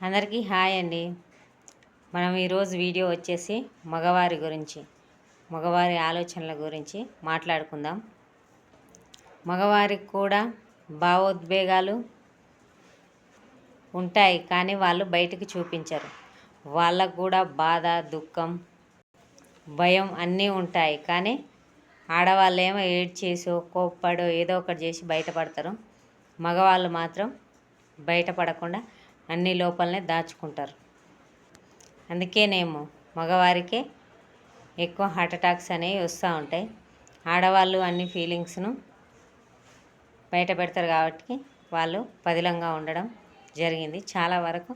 అందరికీ హాయ్ అండి. మనం ఈరోజు వీడియో వచ్చేసి మగవారి గురించి మగవారి ఆలోచనల గురించి మాట్లాడుకుందాం. మగవారికి కూడా భావోద్వేగాలు ఉంటాయి కానీ వాళ్ళు బయటికి చూపించరు. వాళ్ళకు కూడా బాధ దుఃఖం భయం అన్నీ ఉంటాయి కానీ ఆడవాళ్ళు ఏమో ఏడ్చేసో కోప్పడో ఏదో ఒకటి చేసి బయటపడతారు. మగవాళ్ళు మాత్రం బయటపడకుండా అన్ని లోపలనే దాచుకుంటారు. అందుకేనేమో మగవారికే ఎక్కువ హార్ట్ అటాక్స్ అనేవి వస్తూ ఉంటాయి. ఆడవాళ్ళు అన్ని ఫీలింగ్స్ను బయట పెడతారు కాబట్టి వాళ్ళు పదిలంగా ఉండడం జరిగింది. చాలా వరకు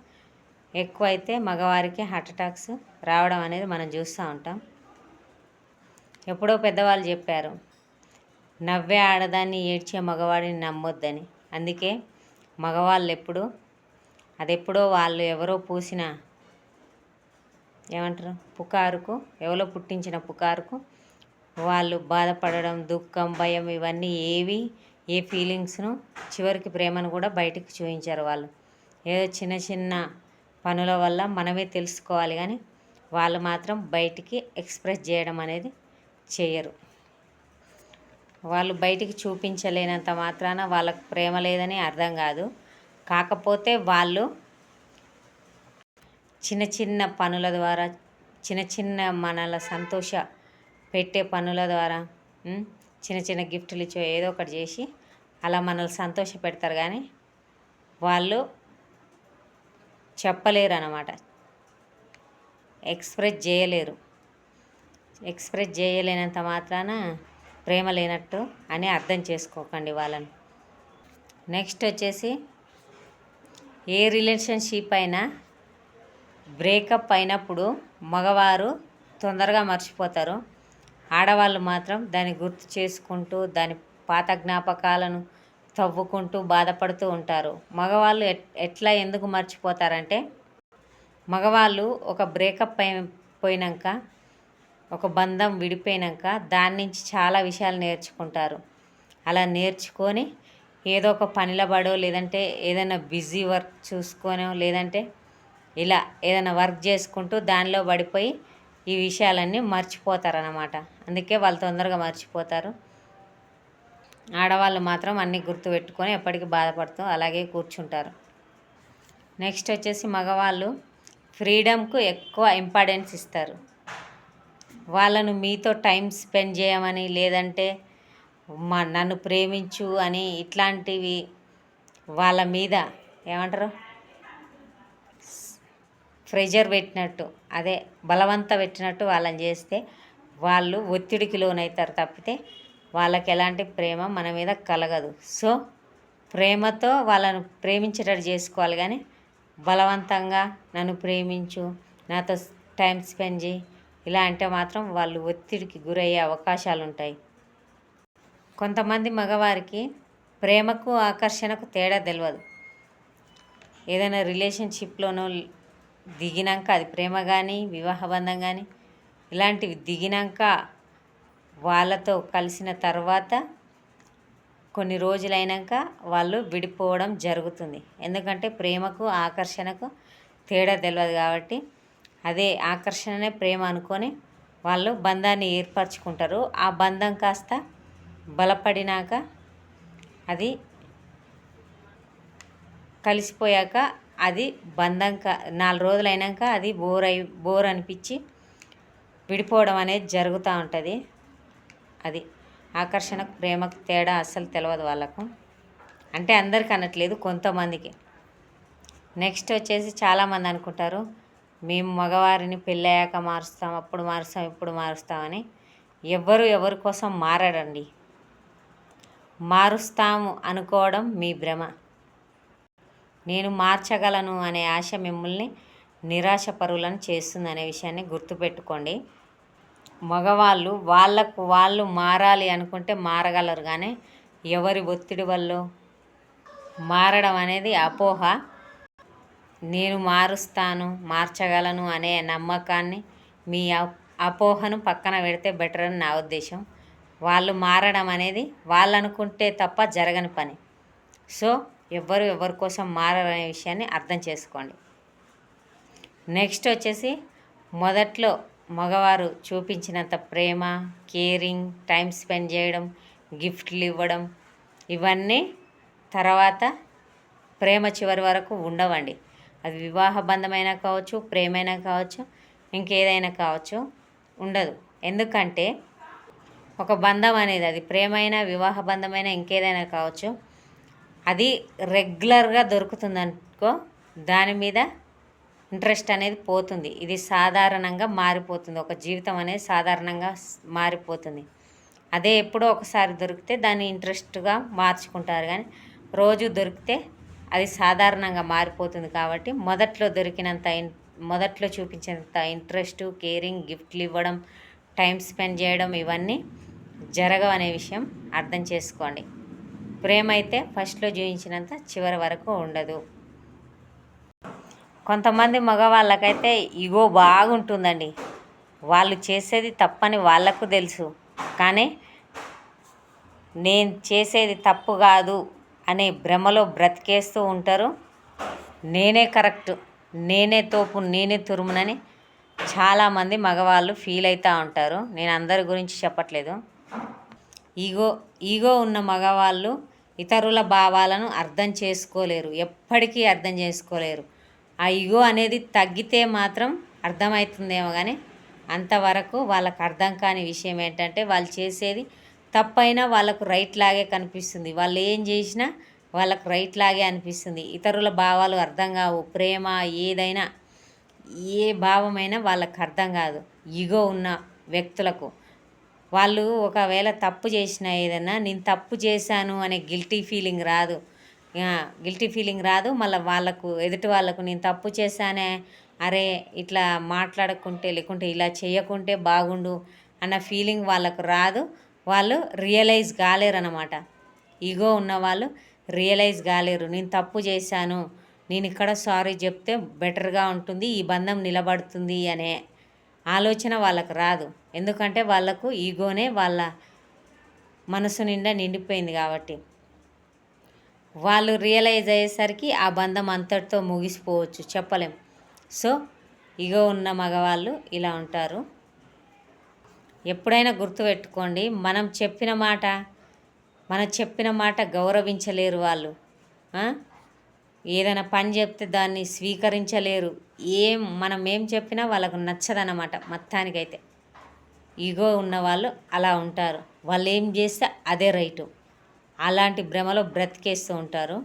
ఎక్కువ అయితే మగవారికి హార్ట్ అటాక్స్ రావడం అనేది మనం చూస్తూ ఉంటాం. ఎప్పుడో పెద్దవాళ్ళు చెప్పారు నవ్వే ఆడదాన్ని ఏడ్చే మగవాడిని నమ్మొద్దని. అందుకే మగవాళ్ళు ఎప్పుడు అది ఎప్పుడో వాళ్ళు ఎవరో పూసిన ఏమంటారు పుకారుకు ఎవరో పుట్టించిన పుకారుకు వాళ్ళు బాధపడడం దుఃఖం భయం ఇవన్నీ ఏవి ఏ ఫీలింగ్స్ను చివరికి ప్రేమను కూడా బయటకు చూపించారు వాళ్ళు. ఏదో చిన్న చిన్న పనుల వల్ల మనమే తెలుసుకోవాలి కానీ వాళ్ళు మాత్రం బయటికి ఎక్స్ప్రెస్ చేయడం అనేది చేయరు. వాళ్ళు బయటికి చూపించలేనంత మాత్రాన వాళ్ళకు ప్రేమ లేదని అర్థం కాదు. కాకపోతే వాళ్ళు చిన్న చిన్న పనుల ద్వారా చిన్న చిన్న మనల సంతోష పెట్టే పనుల ద్వారా చిన్న చిన్న గిఫ్ట్లు ఇచ్చో ఏదో ఒకటి చేసి అలా మనల్ని సంతోష పెడతారు. కానీ వాళ్ళు చెప్పలేరు అన్నమాట ఎక్స్ప్రెస్ చేయలేరు. ఎక్స్ప్రెస్ చేయలేనంత మాత్రాన ప్రేమ లేనట్టు అని అర్థం చేసుకోకండి వాళ్ళని. నెక్స్ట్ వచ్చేసి ఏ రిలేషన్షిప్ అయినా బ్రేకప్ అయినప్పుడు మగవారు తొందరగా మర్చిపోతారు. ఆడవాళ్ళు మాత్రం దాన్ని గుర్తు చేసుకుంటూ దాని పాత జ్ఞాపకాలను తవ్వుకుంటూ బాధపడుతూ ఉంటారు. మగవాళ్ళు ఎట్లా ఎందుకు మర్చిపోతారంటే మగవాళ్ళు ఒక బ్రేకప్ పోయినాక ఒక బంధం విడిపోయినాక దాని నుంచి చాలా విషయాలు నేర్చుకుంటారు. అలా నేర్చుకొని ఏదో ఒక పనిలో పడో లేదంటే ఏదైనా బిజీ వర్క్ చూసుకోనో లేదంటే ఇలా ఏదైనా వర్క్ చేసుకుంటూ దానిలో పడిపోయి ఈ విషయాలన్నీ మర్చిపోతారనమాట అందుకే వాళ్ళు తొందరగా మర్చిపోతారు. ఆడవాళ్ళు మాత్రం అన్నీ గుర్తుపెట్టుకొని ఎప్పటికీ బాధపడుతూ అలాగే కూర్చుంటారు. నెక్స్ట్ వచ్చేసి మగవాళ్ళు ఫ్రీడమ్కు ఎక్కువ ఇంపార్టెన్స్ ఇస్తారు. వాళ్ళను మీతో టైం స్పెండ్ చేయమని లేదంటే మా నన్ను ప్రేమించు అని ఇట్లాంటివి వాళ్ళ మీద ఏమంటారు? ప్రెజర్ పెట్టినట్టు అదే బలవంత పెట్టినట్టు వాళ్ళని చేస్తే వాళ్ళు ఒత్తిడికి లోనవుతారు తప్పితే వాళ్ళకి ఎలాంటి ప్రేమ మన మీద కలగదు. సో ప్రేమతో వాళ్ళను ప్రేమించేటట్టు చేసుకోవాలి కానీ బలవంతంగా నన్ను ప్రేమించు నాతో టైం స్పెండ్ చేయి ఇలా అంటే మాత్రం వాళ్ళు ఒత్తిడికి గురయ్యే అవకాశాలు ఉంటాయి కొంతమంది మగవారికి ప్రేమకు ఆకర్షణకు తేడా తెలియదు ఏదైనా రిలేషన్షిప్లోనో దిగినాక అది ప్రేమ కానీ వివాహ బంధం కానీ ఇలాంటివి దిగినాక వాళ్ళతో కలిసిన తర్వాత కొన్ని రోజులైనాక వాళ్ళు విడిపోవడం జరుగుతుంది. ఎందుకంటే ప్రేమకు ఆకర్షణకు తేడా తెలియదు కాబట్టి అదే ఆకర్షణనే ప్రేమ అనుకొని వాళ్ళు బంధాన్ని ఏర్పరచుకుంటారు. ఆ బంధం కాస్త బలపడినాక అది కలిసిపోయాక అది బంధం నాలుగు రోజులు అయినాక అది బోర్ అయి బోర్ అనిపించి విడిపోవడం అనేది జరుగుతూ ఉంటుంది. అది ఆకర్షణకు ప్రేమకు తేడా అస్సలు తెలియదు వాళ్ళకు. అంటే అందరికి అనట్లేదు కొంతమందికి. నెక్స్ట్ వచ్చేసి చాలామంది అనుకుంటారు మేము మగవారిని పెళ్ళయ్యాక మారుస్తాం అప్పుడు మారుస్తాం ఇప్పుడు మారుస్తామని ఎవ్వరు ఎవరి కోసం మారాడండి మారుస్తాము అనుకోవడం మీ భ్రమ. నేను మార్చగలను అనే ఆశ మిమ్మల్ని నిరాశ పరులను చేస్తుంది అనే విషయాన్ని గుర్తుపెట్టుకోండి. మగవాళ్ళు వాళ్ళకు వాళ్ళు మారాలి అనుకుంటే మారగలరు కానీ ఎవరి ఒత్తిడి వల్ల? మారడం అనేది అపోహ. నేను మారుస్తాను మార్చగలను అనే నమ్మకాన్ని మీ అపోహను పక్కన పెడితే బెటర్ అని నా ఉద్దేశం. వాళ్ళు మారడం అనేది వాళ్ళు అనుకుంటే తప్ప జరగని పని. సో ఎవ్వరు ఎవరి కోసం మారనే విషయాన్ని అర్థం చేసుకోండి. నెక్స్ట్ వచ్చేసి మొదట్లో మగవారు చూపించినంత ప్రేమ కేరింగ్ టైం స్పెండ్ చేయడం గిఫ్ట్లు ఇవ్వడం ఇవన్నీ తర్వాత ప్రేమ చివరి వరకు ఉండవండి. అది వివాహ బంధమైనా కావచ్చు ప్రేమైనా కావచ్చు ఇంకేదైనా కావచ్చు ఉండదు. ఎందుకంటే ఒక బంధం అనేది అది ప్రేమైన వివాహ బంధమైన ఇంకేదైనా కావచ్చు అది రెగ్యులర్గా దొరుకుతుంది అనుకో దాని మీద ఇంట్రెస్ట్ అనేది పోతుంది. ఇది సాధారణంగా మారిపోతుంది. ఒక జీవితం అనేది సాధారణంగా మారిపోతుంది. అదే ఎప్పుడో ఒకసారి దొరికితే దాన్ని ఇంట్రెస్ట్గా మార్చుకుంటారు. కానీ రోజు దొరికితే అది సాధారణంగా మారిపోతుంది కాబట్టి మొదట్లో దొరికినంత మొదట్లో చూపించినంత ఇంట్రెస్ట్ కేరింగ్ గిఫ్ట్లు ఇవ్వడం టైం స్పెండ్ చేయడం ఇవన్నీ జరగవు అనే విషయం అర్థం చేసుకోండి. ప్రేమ అయితే ఫస్ట్లో జీవించినంత చివరి వరకు ఉండదు. కొంతమంది మగవాళ్ళకైతే ఇగో బాగుంటుందండి. వాళ్ళు చేసేది తప్పని వాళ్ళకు తెలుసు. కానీ నేను చేసేది తప్పు కాదు అనే భ్రమలో బ్రతికేస్తూ ఉంటారు. నేనే కరెక్ట్ నేనే తోపు నేనే తురుమునని చాలామంది మగవాళ్ళు ఫీల్ అవుతూ ఉంటారు. నేను అందరి గురించి చెప్పట్లేదు. ఈగో ఈగో ఉన్న మగవాళ్ళు ఇతరుల భావాలను అర్థం చేసుకోలేరు. ఎప్పటికీ అర్థం చేసుకోలేరు. ఆ ఈగో అనేది తగ్గితే మాత్రం అర్థమవుతుందేమో కానీ అంతవరకు వాళ్ళకు అర్థం కాని విషయం ఏంటంటే వాళ్ళు చేసేది తప్పైనా వాళ్ళకు రైట్ లాగే కనిపిస్తుంది. వాళ్ళు ఏం చేసినా వాళ్ళకు రైట్ లాగే అనిపిస్తుంది. ఇతరుల భావాలు అర్థం కావు. ప్రేమ ఏదైనా ఏ భావమైనా వాళ్ళకు అర్థం కాదు. ఈగో ఉన్న వ్యక్తులకు. వాళ్ళు ఒకవేళ తప్పు చేసిన ఏదైనా నేను తప్పు చేశాను అనే గిల్టీ ఫీలింగ్ రాదు. గిల్టీ ఫీలింగ్ రాదు. మళ్ళీ వాళ్ళకు ఎదుటి వాళ్ళకు నేను తప్పు చేశానే అరే ఇట్లా మాట్లాడకుంటే లేకుంటే ఇలా చేయకుంటే బాగుండు అన్న ఫీలింగ్ వాళ్ళకు రాదు. వాళ్ళు రియలైజ్ కాలేరు అనమాట ఈగో ఉన్నవాళ్ళు రియలైజ్ కాలేరు. నేను తప్పు చేశాను నేను ఇక్కడ సారీ చెప్తే బెటర్గా ఉంటుంది ఈ బంధం నిలబడుతుంది అనే ఆలోచన వాళ్ళకు రాదు. ఎందుకంటే వాళ్ళకు ఈగోనే వాళ్ళ మనసు నిండా నిండిపోయింది కాబట్టి. వాళ్ళు రియలైజ్ అయ్యేసరికి ఆ బంధం అంతటితో ముగిసిపోవచ్చు. చెప్పలేం. సో ఈగో ఉన్న మగవాళ్ళు ఇలా ఉంటారు. ఎప్పుడైనా గుర్తుపెట్టుకోండి మనం చెప్పిన మాట మనం చెప్పిన మాట గౌరవించలేరు వాళ్ళు. ఏదైనా పని చెప్తే దాన్ని స్వీకరించలేరు. ఏం మనం ఏం చెప్పినా వాళ్ళకు నచ్చదన్నమాట మొత్తానికైతే. ఈగో ఉన్నవాళ్ళు అలా ఉంటారు. వాళ్ళు ఏం చేస్తే అదే రైటు. అలాంటి భ్రమలో బ్రతికేస్తూ ఉంటారు.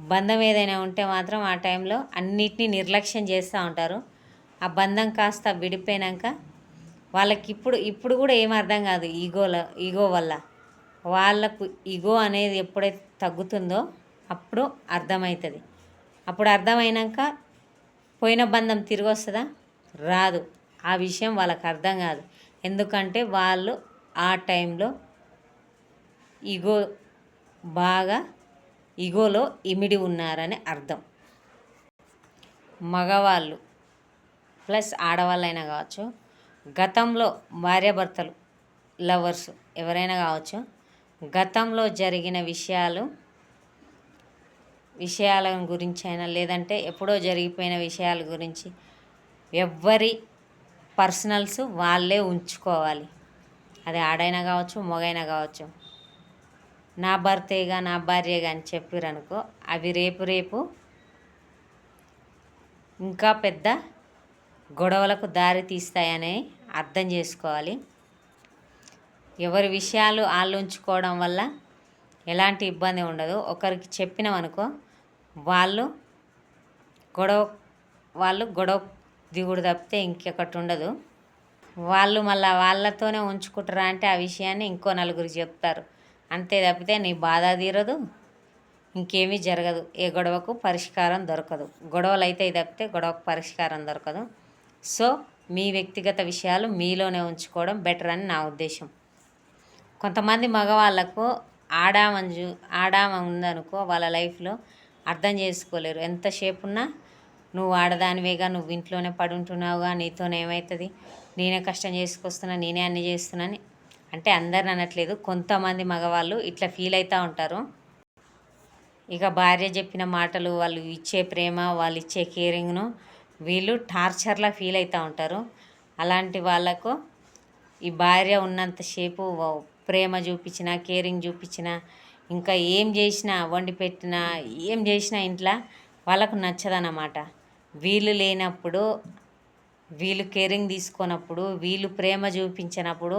బంధం ఏదైనా ఉంటే మాత్రం ఆ టైంలో అన్నిటినీ నిర్లక్ష్యం చేస్తూ ఉంటారు. ఆ బంధం కాస్త విడిపోయాక వాళ్ళకి ఇప్పుడు ఇప్పుడు కూడా ఏం అర్థం కాదు ఈగోల ఈగో వల్ల. వాళ్ళకు ఈగో అనేది ఎప్పుడైతే తగ్గుతుందో అప్పుడు అర్థమవుతుంది. అప్పుడు అర్థమైనాక పోయిన బంధం తిరిగి వస్తుందా రాదు. ఆ విషయం వాళ్ళకి అర్థం కాదు. ఎందుకంటే వాళ్ళు ఆ టైంలో ఇగో బాగా ఇగోలో ఇమిడి ఉన్నారని అర్థం. మగవాళ్ళు ప్లస్ ఆడవాళ్ళైనా కావచ్చు గతంలో భార్యాభర్తలు లవర్స్ ఎవరైనా కావచ్చు గతంలో జరిగిన విషయాలు విషయాల గురించి అయినా లేదంటే ఎప్పుడో జరిగిపోయిన విషయాల గురించి ఎవ్వరి పర్సనల్స్ వాళ్ళే ఉంచుకోవాలి. అది ఆడైనా కావచ్చు మొగైనా కావచ్చు. నా భర్తేగా నా భార్యగా అని చెప్పారనుకో అవి రేపు రేపు ఇంకా పెద్ద గొడవలకు దారి తీస్తాయని అర్థం చేసుకోవాలి. ఎవరి విషయాలు వాళ్ళు ఉంచుకోవడం వల్ల ఎలాంటి ఇబ్బంది ఉండదు. ఒకరికి చెప్పినామనుకో వాళ్ళు గొడవ వాళ్ళు గొడవ దిగుడు తప్పితే ఇంకొకటి ఉండదు. వాళ్ళు మళ్ళీ వాళ్ళతోనే ఉంచుకుంటారా అంటే ఆ విషయాన్ని ఇంకో నలుగురు చెప్తారు. అంతే తప్పితే నీ బాధ తీరదు ఇంకేమీ జరగదు. ఏ గొడవకు పరిష్కారం దొరకదు. గొడవలు అయితే తప్పితే గొడవకు పరిష్కారం దొరకదు. సో మీ వ్యక్తిగత విషయాలు మీలోనే ఉంచుకోవడం బెటర్ అని నా ఉద్దేశం. కొంతమంది మగవాళ్ళకు ఆడామని ఆడామ ఉందనుకో వాళ్ళ లైఫ్లో అర్థం చేసుకోలేరు. ఎంతసేపు ఉన్నా నువ్వు ఆడదానివేగా నువ్వు ఇంట్లోనే పడుంటున్నావుగా నీతోనే ఏమవుతుంది నేనే కష్టం చేసుకొస్తున్నా నేనే అన్ని చేస్తున్నాని అంటే అందరిని అనట్లేదు. కొంతమంది మగవాళ్ళు ఇట్లా ఫీల్ అవుతూ ఉంటారు. ఇక భార్య చెప్పిన మాటలు వాళ్ళు ఇచ్చే ప్రేమ వాళ్ళు ఇచ్చే కేరింగ్ను వీళ్ళు టార్చర్లా ఫీల్ అవుతూ ఉంటారు. అలాంటి వాళ్ళకు ఈ భార్య ఉన్నంతసేపు ప్రేమ చూపించిన కేరింగ్ చూపించిన ఇంకా ఏం చేసినా వండి పెట్టినా ఏం చేసినా ఇంట్లో వాళ్ళకు నచ్చదన్నమాట. వీళ్ళు లేనప్పుడు వీళ్ళు కేరింగ్ తీసుకున్నప్పుడు వీళ్ళు ప్రేమ చూపించినప్పుడు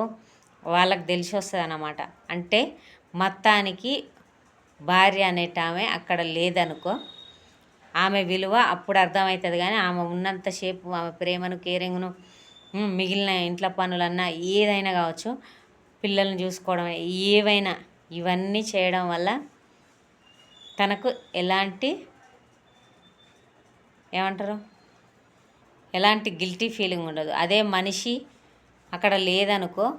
వాళ్ళకి తెలిసి వస్తుంది అన్నమాట అంటే మొత్తానికి భార్య అనేట ఆమె అక్కడ లేదనుకో ఆమె విలువ అప్పుడు అర్థమవుతుంది కానీ ఆమె ఉన్నంతసేపు ఆమె ప్రేమను కేరింగ్ను మిగిలిన ఇంట్లో పనులన్నా ఏదైనా కావచ్చు పిల్లల్ని చూసుకోవడం ఏవైనా ఇవన్నీ చేయడం వల్ల తనకు ఎలాంటి ఏమంటారు? ఎలాంటి గిల్టీ ఫీలింగ్ ఉండదు. అదే మనిషి అక్కడ లేదనుకో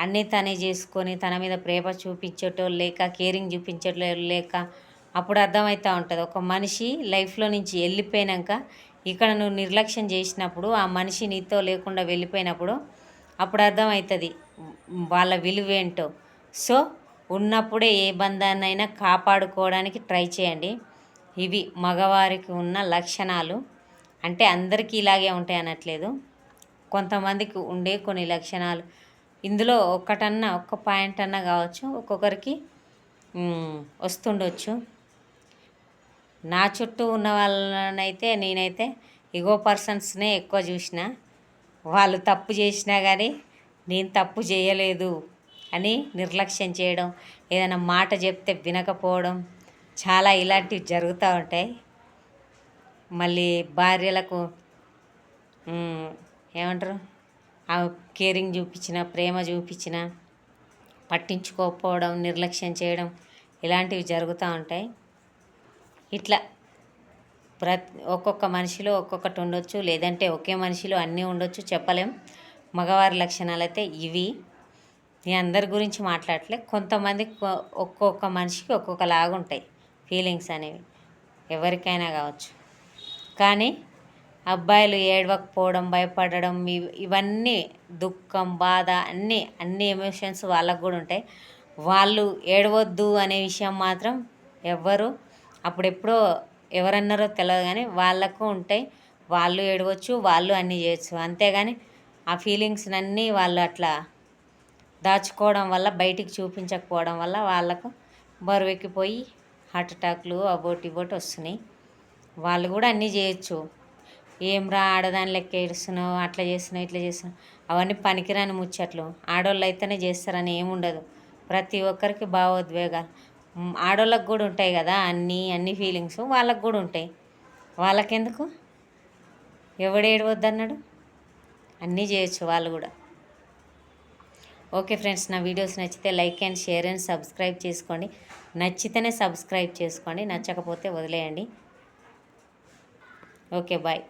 అన్నీ తనే చేసుకొని తన మీద ప్రేమ చూపించటో లేక కేరింగ్ చూపించటో లేక అప్పుడు అర్థమవుతూ ఉంటుంది. ఒక మనిషి లైఫ్లో నుంచి వెళ్ళిపోయాక ఇక్కడ నువ్వు నిర్లక్ష్యం చేసినప్పుడు ఆ మనిషి నీతో లేకుండా వెళ్ళిపోయినప్పుడు అప్పుడు అర్థమవుతుంది వాళ్ళ విలువేంటో. సో ఉన్నప్పుడే ఏ బంధాన్నైనా కాపాడుకోవడానికి ట్రై చేయండి. ఇవి మగవారికి ఉన్న లక్షణాలు. అంటే అందరికీ ఇలాగే ఉంటాయి అనట్లేదు. కొంతమందికి ఉండే కొన్ని లక్షణాలు. ఇందులో ఒక్కటన్నా ఒక్క పాయింట్ అన్నా కావచ్చు. ఒక్కొక్కరికి వస్తుండొచ్చు. నా చుట్టూ ఉన్న వాళ్ళనైతే నేనైతే ఇగో పర్సన్స్నే ఎక్కువ చూసిన. వాళ్ళు తప్పు చేసినా కానీ నేను తప్పు చేయలేదు. అని నిర్లక్ష్యం చేయడం ఏదైనా మాట చెప్తే వినకపోవడం చాలా ఇలాంటివి జరుగుతూ ఉంటాయి. మళ్ళీ భార్యలకు ఏమంటారు? ఆ కేరింగ్ చూపించిన ప్రేమ చూపించిన పట్టించుకోకపోవడం నిర్లక్ష్యం చేయడం ఇలాంటివి జరుగుతూ ఉంటాయి. ఇట్లా ప్రతి ఒక్కొక్క మనిషిలో ఒక్కొక్కటి ఉండొచ్చు లేదంటే ఒకే మనిషిలో అన్నీ ఉండొచ్చు చెప్పలేం. మగవారి లక్షణాలు అయితే ఇవి. నేను అందరి గురించి మాట్లాడలే కొంతమంది ఒక్కొక్క మనిషికి ఒక్కొక్కలాగా ఉంటాయి ఫీలింగ్స్ అనేవి. ఎవరికైనా కావచ్చు. కానీ అబ్బాయిలు ఏడవకపోవడం భయపడడం ఇవన్నీ దుఃఖం బాధ అన్నీ అన్ని ఎమోషన్స్ వాళ్ళకు కూడా ఉంటాయి. వాళ్ళు ఏడవద్దు అనే విషయం మాత్రం ఎవ్వరు అప్పుడెప్పుడో ఎవరన్నారో తెలియదు కానీ వాళ్ళకు ఉంటాయి. వాళ్ళు ఏడవచ్చు వాళ్ళు అన్నీ చేయొచ్చు. అంతేగాని ఆ ఫీలింగ్స్ అన్నీ వాళ్ళు అట్లా దాచుకోవడం వల్ల బయటికి చూపించకపోవడం వల్ల వాళ్ళకు బరువెక్కిపోయి హార్ట్ అటాక్లు అబోటి ఇబోటి వస్తున్నాయి. వాళ్ళు కూడా అన్నీ చేయొచ్చు. ఏం రా ఆడదాని లెక్క ఏడుస్తున్నావు అట్లా చేస్తున్నావు ఇట్లా చేస్తున్నావు. అవన్నీ పనికిరాని ముచ్చట్లు. ఆడవాళ్ళు అయితేనే చేస్తారని ఏముండదు ప్రతి ఒక్కరికి భావోద్వేగాలు. ఆడోళ్ళకు కూడా ఉంటాయి కదా అన్నీ అన్ని ఫీలింగ్స్ వాళ్ళకు కూడా ఉంటాయి. వాళ్ళకెందుకు? ఎవడేడవద్దన్నాడు అన్నీ చేయొచ్చు వాళ్ళు కూడా. ఓకే ఫ్రెండ్స్ నా వీడియోస్ నచ్చితే like and share and subscribe చేసుకోండి. నచ్చితేనే సబ్స్క్రైబ్ చేసుకోండి నచ్చకపోతే వదిలేయండి. Okay bye.